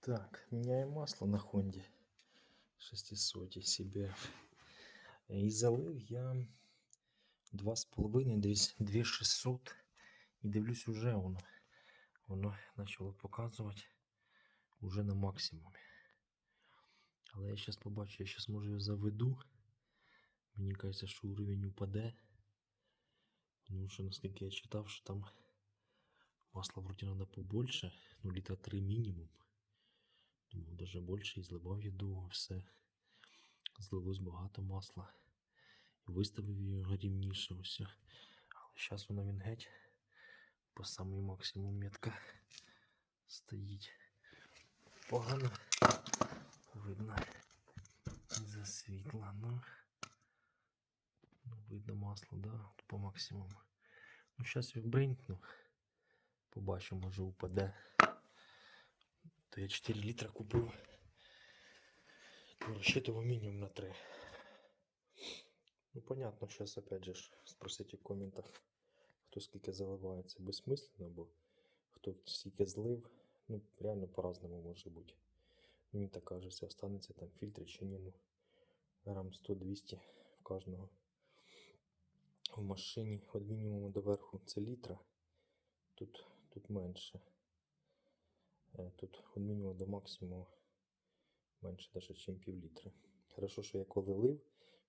Так, меняем масло на Хонде 600 себе. І залив я 2,5, десь 2600. І дивлюсь, уже воно. Воно почало показувати уже на максимумі. Але я зараз побачу, я зараз може його заведу. Мені кажеться, що уровень упаде. Тому що наскільки я читав, що там масла вроді треба побольше, ну літра 3 мінімум. Думав, даже більше і зливав я довго все. Злилось багато масла. І виставив його рівніше ось. Але зараз воно він геть по самий максимум метка стоїть. Погано видно за світла, ну, ну видно масло, да, по максимуму. Ну, зараз відбринькну. Побачимо, може упаде. Я 4 літра купив. Ну, Розчитував мінімум на 3. Ну, понятно, сейчас опять же спросите в коментах, хто скільки заливає. Це безсмисленно, бо хто скільки злив, ну, реально по-разному може бути. Мені так кажеться, останеться там фільтр чи ні, ну, грам 100-200 в кожного. В машині від мінімуму до верху це літра. Тут, тут менше. Е, Тут від мінімуму до максимуму менше навіть, ніж пів літра. Хорошо, що я коли лив,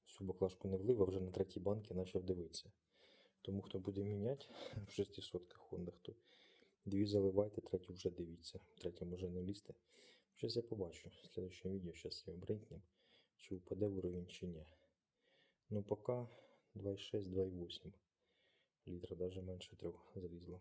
всю баклажку не влив, а вже на третій банки почав дивитися. Тому хто буде міняти в 600 хондах, то дві заливайте, третю вже дивіться. Третя може не лізти. Щось я побачу в следующем відео, зараз я брейкнем, чи упаде в уровень, чи ні. Ну поки 2,6, 2,8 літра, навіть менше трьох залізло.